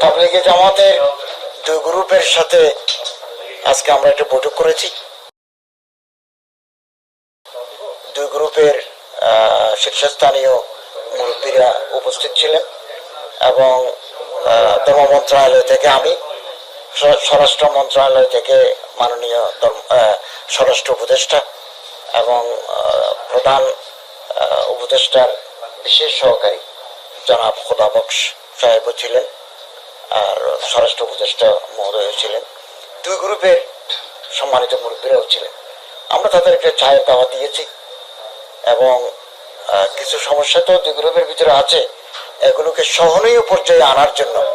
তাবলিগে জামাতের দুই গ্রুপের সাথে আজকে আমরা একটা বৈঠক করেছি। দুই গ্রুপের শীর্ষস্থানীয় মুরব্বীরা উপস্থিত ছিলেন এবং ধর্ম মন্ত্রণালয় থেকে আমি স্বরাষ্ট্র মন্ত্রণালয় থেকে মাননীয় স্বরাষ্ট্র উপদেষ্টা এবং প্রধান উপদেষ্টার বিশেষ সহকারী জনাব খোদাবক্স সাহেবও ছিলেন। আর স্বরাষ্ট্র উপদেষ্টা মহোদয় ছিলেন। দুই গ্রুপের সম্মানিত মুরব্বীরাও ছিলেন। আমরা তাদের একটা চায়ের দাওয়া দিয়েছি এবং কিছু সমস্যা তো দুই গ্রুপের ভিতরে আছে। এগুলোকে সহনীয় পর্যায়ে আনার জন্য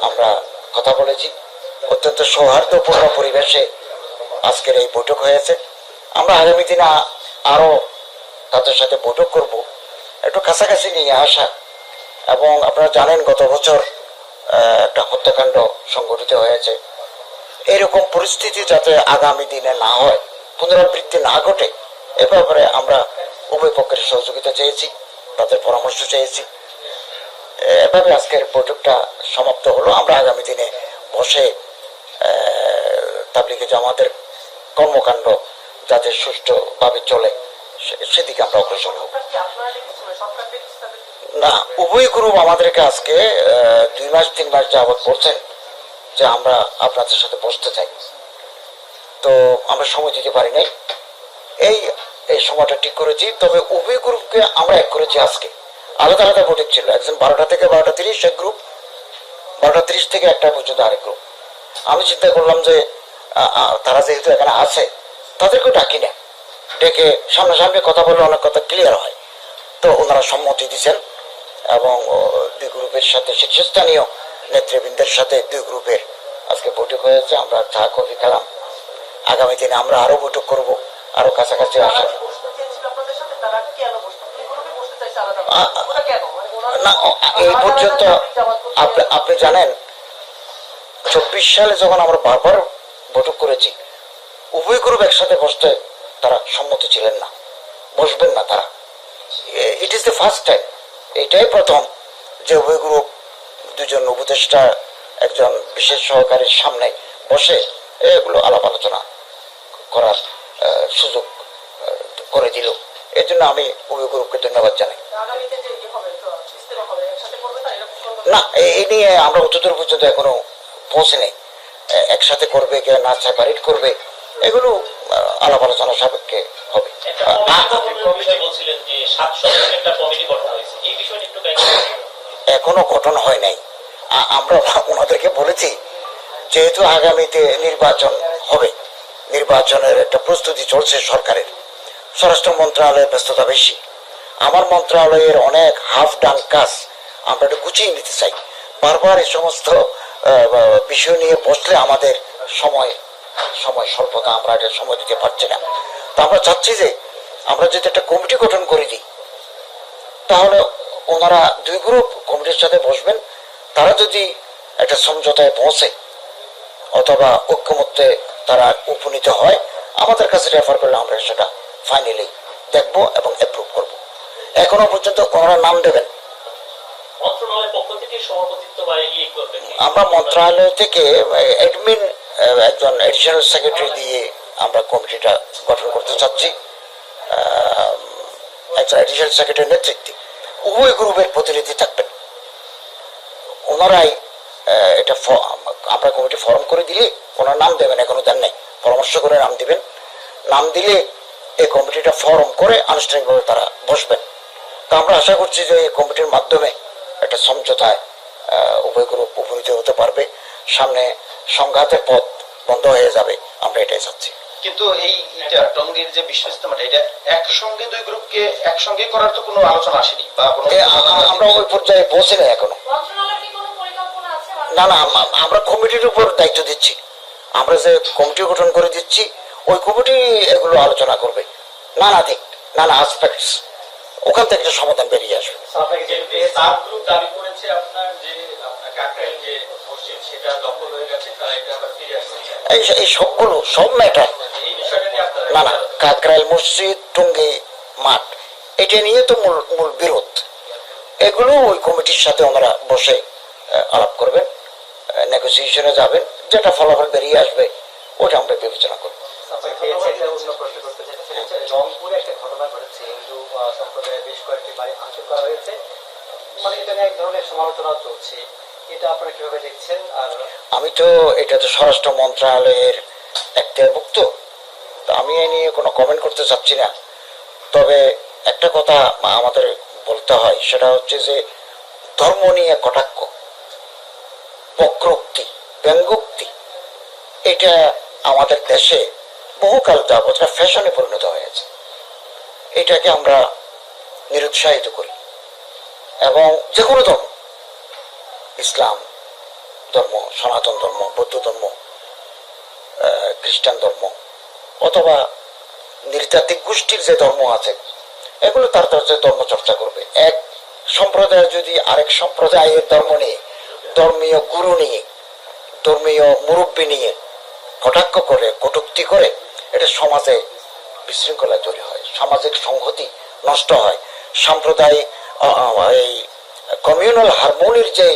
আমরা কথা বলেছি। অত্যন্ত সৌহার্দ্যপূর্ণ পরিবেশে আজকের এই বৈঠক হয়েছে। আমরা আগামী দিনে আ- আরও তাদের সাথে বৈঠক করব। একটু কাছাকাছি নিয়ে আসা। এবং আপনারা জানেন, গত বছর একটা হত্যাকাণ্ড সংঘটিত হয়েছে। এরকম পরিস্থিতি যাতে আগামী দিনে না হয়, পুনরাবৃত্তি না ঘটে, এ ব্যাপারে আমরা উভয় পক্ষের সহযোগিতা চেয়েছি, তাদের পরামর্শ চেয়েছি। এভাবে আজকের বৈঠকটা সমাপ্ত হলো। আমরা আগামী দিনে বসে তাবলিগে জামাতের কর্মকাণ্ড যাতে সুষ্ঠুভাবে চলে সেদিকে আমরা অগ্রসর হব। না, উভয় গ্রুপ আমাদেরকে আজকে দুই মাস, তিন মাস যাবৎ বলছেন যে আমরা আপনাদের সাথে বসতে চাই। তো আমরা সময় দিতে পারি নাই। এই এই সময়টা ঠিক করেছি, তবে উভয় গ্রুপকে আমরা এক করেছি আজকে। আলাদা আলাদা বৈঠক ছিল, একজন বারোটা থেকে বারোটা তিরিশ, এক গ্রুপ বারোটা তিরিশ থেকে একটা পর্যন্ত আরেক গ্রুপ আমি চিন্তা করলাম যে তারা যেহেতু এখানে আছে, তাদেরকেও ডাকি না। ডেকে সামনাসামনি কথা বললে অনেক কথা ক্লিয়ার হয়। তো ওনারা সম্মতি দিয়েছেন। এবং দুই গ্রুপের সাথে শীর্ষস্থানীয় নেতৃবৃন্দের সাথে দুই গ্রুপের আজকে বৈঠক হয়েছে আমরা চা কফি খেলাম। আগামী দিনে আমরা আরও বৈঠক করব আরও কাছাকাছি আসা। আ- আ- না এই পর্যন্ত আপনি আপনি জানেন চব্বিশ সালে যখন আমরা বারবার বৈঠক করেছি উভয় গ্রুপ একসাথে বসতে তারা সম্মতি ছিলেন না বসবেন না তারা। It is the first time এটাই প্রথম যে উভয় গ্রুপ দুজন উপদেষ্টা একজন বিশেষ সহকারীর সামনে বসে এগুলো আলাপ আলোচনা করার সুযোগ করে দিল। এর জন্য আমি উভয় গ্রুপকে ধন্যবাদ জানাই। না এ- এই নিয়ে আমরা অতদূর পর্যন্ত এখনও পৌঁছে নেই একসাথে করবে কে না সেপারেট করবে এগুলো আলাপ আলোচনা সাপেক্ষে হবে। এখনও গঠন হয় নাই। আমরা ওনাদেরকে বলেছি যেহেতু আগামীতে নির্বাচন হবে নির্বাচনের একটা প্রস্তুতি চলছে সরকারের। স্বরাষ্ট্র মন্ত্রণালয়ের ব্যস্ততা বেশি। আমার মন্ত্রণালয়ের অনেক হাফ ডান কাজ আমরা একটু গুছিয়ে নিতে চাই। বারবার এই সমস্ত বিষয় নিয়ে বসলে আমাদের সময় সময় স্বল্পতা আমরা এটা সময় দিতে পারছি না। তো আমরা চাচ্ছি যে আমরা যদি একটা কমিটি গঠন করে দিই তাহলে ওনারা দুই গ্রুপ কমিটির সাথে বসবেন। তারা যদি একটা সমঝোতায় পৌঁছে অথবা ঐক্যমত্যে তারা উপনীত হয় আমাদের কাছে রেফার করলে আমরা সেটা ফাইনালি দেখব এবং অ্যাপ্রুভ করব। এখনও পর্যন্ত ওনারা নাম দেবেন? আমরা মন্ত্রণালয় থেকে অ্যাডমিন একজন এডিশনাল সেক্রেটারি দিয়ে আমরা কমিটিটা গঠন করতে চাচ্ছি। একজন এডিশনাল সেক্রেটারি নেতৃত্বে উভয় গ্রুপের প্রতিনিধি থাকবেন। ওনারাই এটা আমরা কমিটি ফর্ম করে দিলে ওনার নাম দেবেন, এখনও দেন নাই। পরামর্শ করে নাম দিবেন। নাম দিলে এই কমিটিটা ফর্ম করে আনুষ্ঠানিকভাবে তারা বসবেন। তো আমরা আশা করছি যে এই কমিটির মাধ্যমে একটা সমঝোতায় উভয় গ্রুপ উপনীত হতে পারবে। সামনে সংঘাতের পথ বন্ধ হয়ে যাবে। আমরা এটাই চাচ্ছি। কিন্তু এই এটা টঙ্গীর যে বিশ্ব ইস্তেমাটা এটা একসঙ্গে দুই গ্রুপকে একসঙ্গে করার তো কোনো আলোচনা আসেনি বা কোনো আমরা ওই পর্যায়ে পৌঁছে নাই এখনও। না না আমরা কমিটির উপর দায়িত্ব দিচ্ছি। আমরা যে কমিটি গঠন করে দিচ্ছি ওই কমিটি এগুলো আলোচনা করবে। নানা দিক নানা আসপেক্টস ওখান থেকে একটা সমাধান বেরিয়ে আসবে। আপনাকে যে সাব গ্রুপ দাবি করেছে আপনার যে এই সবগুলো সব ম্যাটার না না, কাকরাইল মসজিদ, টুঙ্গি মাঠ, এটা নিয়ে তো মূল মূল বিরোধ। এগুলো ওই কমিটির সাথে আমরা বসে আলাপ করবেন নেগোসিয়েশনে যাবেন, যেটা ফলাফল বেরিয়ে আসবে, ওটা আমরা বিবেচনা করব। রংপুরে একটা ঘটনা ঘটেছে, হিন্দু সম্প্রদায়ের বেশ কয়েকটি বাড়ি ভাঙচুর করা হয়েছে। মানে এটা নিয়ে এক ধরনের সমালোচনা চলছে। আমি তো, এটা তো স্বরাষ্ট্র মন্ত্রণালয়ের একটাভুক্ত তো আমি এ নিয়ে কোনো কমেন্ট করতে চাচ্ছি না। তবে একটা কথা আমাদের বলতে হয়, সেটা হচ্ছে যে ধর্ম নিয়ে কটাক্ষ, বক্রোক্তি, ব্যঙ্গোক্তি, এটা আমাদের দেশে বহুকাল যাবৎ ফ্যাশনে পরিণত হয়েছে। এটাকে আমরা নিরুৎসাহিত করি। এবং যে কোনো ধর্ম ইসলাম ধর্ম, সনাতন ধর্ম, বৌদ্ধ ধর্ম খ্রিস্টান ধর্ম, অথবা নৃতাত্ত্বিক গোষ্ঠীর যে ধর্ম আছে, এগুলো তার তার যে ধর্ম চর্চা করবে। এক সম্প্রদায় যদি আরেক সম্প্রদায়ের ধর্ম নিয়ে, ধর্মীয় গুরু নিয়ে, ধর্মীয় মুরব্বী নিয়ে কটাক্ষ করে, কটুক্তি করে, এটা সমাজে বিশৃঙ্খলা তৈরি হয়, সামাজিক সংহতি নষ্ট হয়। সাম্প্রদায়িক এই কমিউনাল হারমোনির যে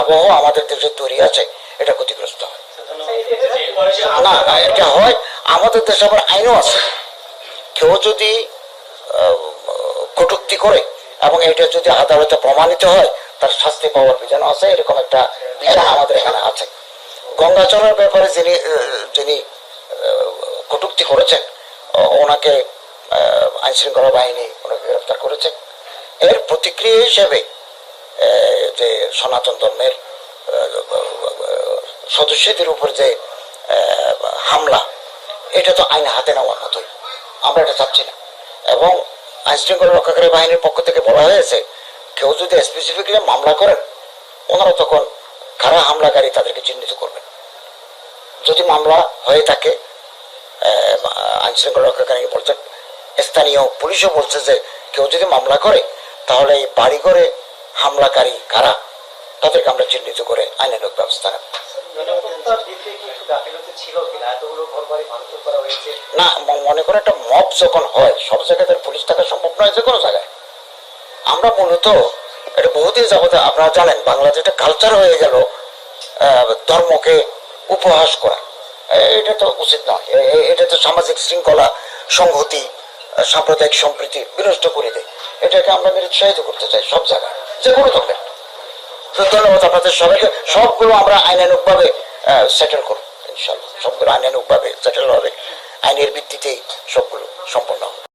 আবহাওয়া আমাদের দেশে তৈরি আছে এটা ক্ষতিগ্রস্ত হয়। না না, এটা হয় আমাদের দেশে আবার আইনও আছে। কেউ যদি কটুক্তি করে এবং এটা যদি আদালতে প্রমাণিত হয় তার শাস্তি পাওয়ার বিধান আছে এরকম একটা বিধান আমাদের এখানে আছে। গঙ্গাচরের ব্যাপারে যিনি যিনি কটূক্তি করেছেন ওনাকে আইন শৃঙ্খলা বাহিনী ওনাকে গ্রেফতার করেছে। এর প্রতিক্রিয়া হিসেবে যে সনাতন ধর্মের সদস্যদের উপর যে হামলা, এটা তো আইন হাতে নেওয়ার মতোই। আমরা এটা চাচ্ছি না। এবং আইন শৃঙ্খলা রক্ষাকারী বাহিনীর পক্ষ থেকে বলা হয়েছে, কেউ যদি স্পেসিফিকলি মামলা করেন, ওনারা তখন কারা হামলাকারী তাদেরকে চিহ্নিত করবেন। যদি মামলা হয়ে থাকে আইন শৃঙ্খলা রক্ষাকারী বলছে স্থানীয় পুলিশও বলছে যে কেউ যদি মামলা করে, তাহলে এই বাড়িঘরে হামলাকারী কারা? তাদেরকে আমরা চিহ্নিত করে আইনানুগ ব্যবস্থা নেব। না মনে করে একটা মব যখন হয় সব পুলিশ থাকা সম্ভব নয় যে কোনো জায়গায়। আমরা মূলত এটা বহুদিন যাবত আপনারা জানেন বাংলাদেশে একটা কালচার হয়ে গেল আহ, ধর্মকে উপহাস করা। এটা তো উচিত নয় এটা তো সামাজিক শৃঙ্খলা সংহতি সাম্প্রদায়িক সম্প্রীতি বিনষ্ট করে দেয়। এটাকে আমরা নিরুৎসাহিত করতে চাই সব জায়গায়। যে কোনো ধরনের ধন্যবাদ আপনাদের সবাইকে। সবগুলো আমরা আইনানুকভাবে সেটেল করব ইনশাল্লাহ সবগুলো আইনানুকভাবে সেটেল হবে। আইনের ভিত্তিতেই সবগুলো সম্পন্ন হবে।